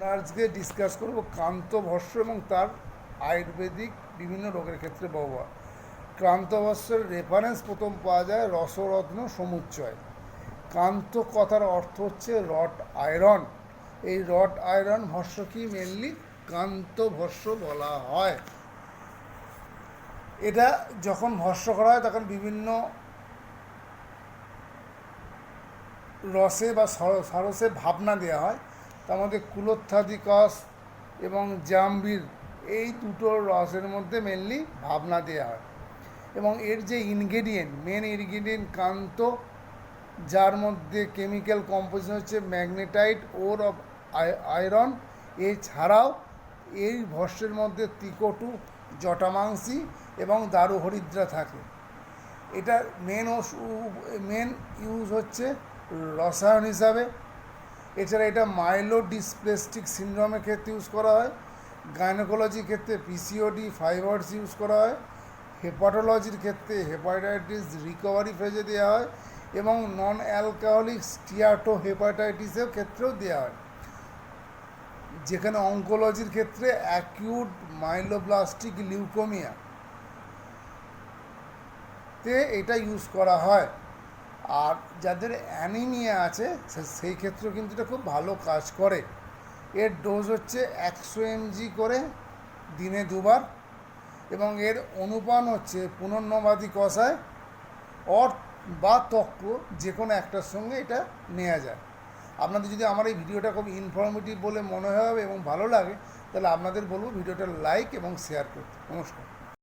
আমরা আজকে ডিসকাস করব ক্রান্তভস্য এবং তার আয়ুর্বেদিক বিভিন্ন রোগের ক্ষেত্রে ব্যবহার ক্রান্তভস্যের রেফারেন্স প্রথম পাওয়া যায় রসরত্ন সমুচ্চয়। ক্রান্ত কথার অর্থ হচ্ছে রট আয়রন এই রট আয়রন ভস্যকেই মেনলি ক্রান্তভস্য বলা হয়। এটা যখন ভস্য করা হয়, তখন বিভিন্ন রসে বা সরসে ভাবনা দেওয়া হয়। তার মধ্যে কুলোত্থাদিকস এবং জাম্বির এই দুটো রসের মধ্যে মেনলি ভাবনা দেওয়া হয়। এবং এর যে ইনগ্রেডিয়েন্ট মেন ইনগ্রেডিয়েন্ট কান্ত যার মধ্যে কেমিক্যাল কম্পোজিশন হচ্ছে ম্যাগনেটাইট ওর অফ আয়রন এছাড়াও এই ভস্যের মধ্যে তিকটু, জটামাংসি এবং দারু হরিদ্রা থাকে। এটা মেন মেন ইউজ হচ্ছে রসায়ন হিসাবে। এছাড়া এটা মাইলো ডিসপ্লেস্টিক সিন্ড্রোমের ক্ষেত্রে ইউজ করা হয়। গাইনোকোলজির ক্ষেত্রে পিসিওডি ফাইবার্স ইউজ করা হয়। হেপাটোলজির ক্ষেত্রে হেপাটাইটিস রিকভারি ফেজে দেওয়া হয় এবং নন অ্যালকোহলিক স্টিয়াটো হেপাটাইটিসের ক্ষেত্রেও দেওয়া হয়। যেখানে অঙ্কোলজির ক্ষেত্রে অ্যাকিউট মাইলোব্লাস্টিক লিউকোমিয়া তে এটা ইউজ করা হয়। আর যাদের অ্যানিমিয়া আছে সেই ক্ষেত্রেও কিন্তু এটা খুব ভালো কাজ করে। এর ডোজ হচ্ছে একশো এমজি করে দিনে দুবার এবং এর অনুপান হচ্ছে পুনর্নবাদী কষায় অর, বা তক্ক যে কোনো একটার সঙ্গে এটা নেওয়া যায়। আপনাদের যদি আমার এই ভিডিওটা খুব ইনফরমেটিভ বলে মনে হয় এবং ভালো লাগে, তাহলে আপনাদের বলব ভিডিওটা লাইক এবং শেয়ার করতে। নমস্কার।